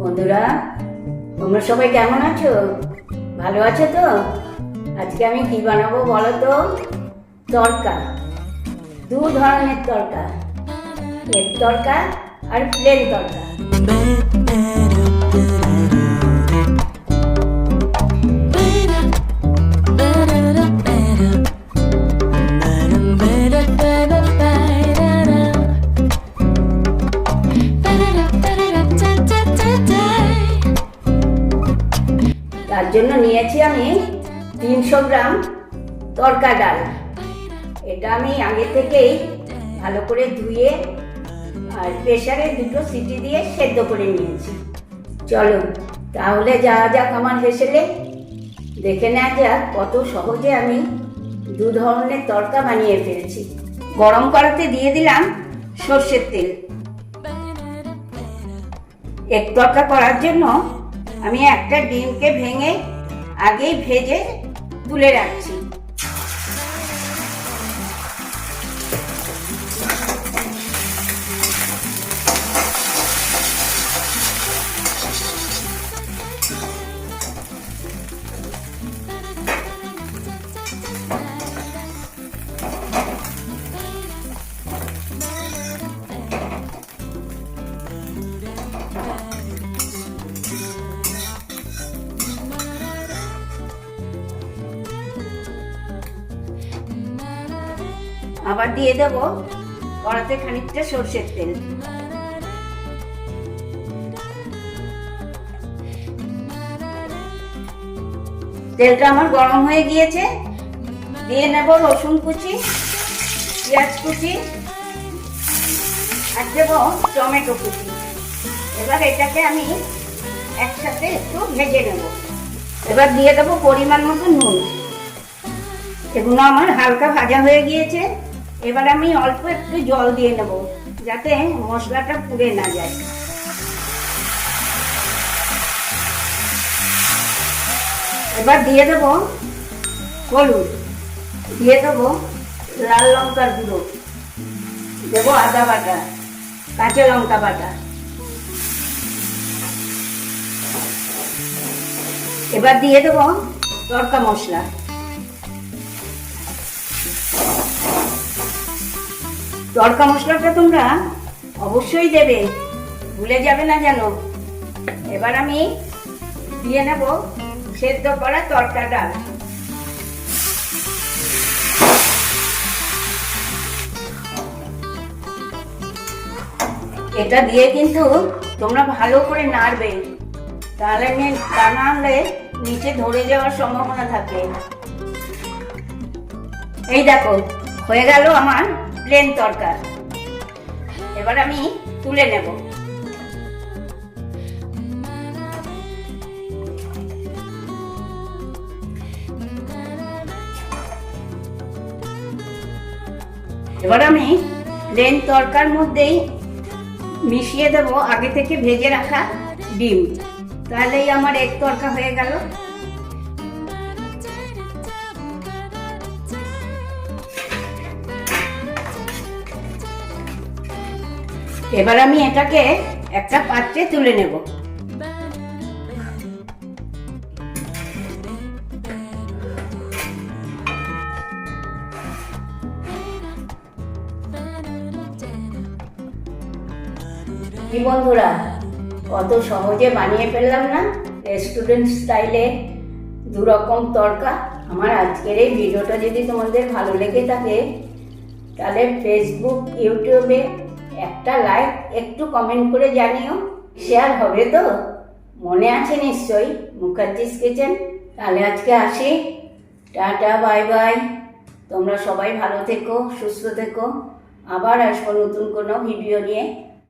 বন্ধুরা, তোমরা সবাই কেমন আছো? ভালো আছো তো? আজকে আমি কি বানাবো বলো তো? তরকা। দু ধরনের তরকা। এগ তরকা আর প্লেন তরকা। জন্য নিয়েছি আমি তিনশো গ্রাম তরকা ডাল। এটা আমি আগে থেকেই ভালো করে ধুয়ে আর প্রেসারে দুটো সিটি দিয়ে সেদ্ধ করে নিয়েছি। চলো, তাহলে যাওয়া যাক আমার হেসেলে। দেখে নেওয়া যাক কত সহজে আমি দু ধরনের তরকা বানিয়ে ফেলেছি। গরম করাতে দিয়ে দিলাম সর্ষের তেল। এক তরকা করার জন্য আমি একটা ডিমকে ভেঙে আগেই ভেজে তুলে রাখছি। আবার দিয়ে দেব কড়াতে খানিকটা সর্ষের তেল। তেলটা আমার গরম হয়ে গিয়েছে। দিয়ে নেব রসুন কুচি, পেঁয়াজ কুচি আর দেবো টমেটো কুচি। এবার এটাকে আমি একসাথে একটু ভেজে নেব। এবার দিয়ে দেবো পরিমাণ মতো নুন। এগুলো আমার হালকা ভাজা হয়ে গিয়েছে। এবার আমি অল্প একটু জল দিয়ে নেব, যাতে মশলাটা পুড়ে না যায়। এবার দিয়ে দেব হলুদ, দিয়ে দেবো লাল লঙ্কার গুঁড়ো, দেবো আদা বাটা, কাঁচা লঙ্কা বাটা। এবার দিয়ে দেবো তড়কা মশলা। তড়কা মশলাটা তোমরা অবশ্যই দেবে। ভুলে যাবে না যেন। এবার আমি দিয়ে নেব সেদ্ধ করা তড়কা ডাল। এটা দিয়ে কিন্তু তোমরা ভালো করে নাড়বে। তাহলে তা না হলে নিচে ধরে যাওয়ার সম্ভাবনা থাকে। এই দেখো, হয়ে গেল আমার প্লেন তরকা এবার আমি তুলে নেব। এবার আমি প্লেন তরকার মধ্যেই মিশিয়ে দেব। আগে থেকে ভেজে রাখা ডিম। তাহলেই আমার এক তরকা হয়ে গেল। এবার আমি এটাকে একটা পাত্রে তুলে নেব। কি বন্ধুরা, কত সহজে বানিয়ে ফেললাম না? রেস্টুরেন্ট স্টাইলে দু রকম তরকা আমার আজকের এই ভিডিওটা যদি তোমাদের ভালো লেগে থাকে, তাহলে ফেসবুক ইউটিউবে একটা লাইক একটু কমেন্ট করে জানিও। শেয়ার হবে তো? মনে আছে নিশ্চয়ই? মুখার্জিস কিচেন। তাহলে আজকে আসি। টাটা বাই বাই তোমরা সবাই ভালো থেকো, সুস্থ থেকো। আবার আসব নতুন কোনো ভিডিও নিয়ে।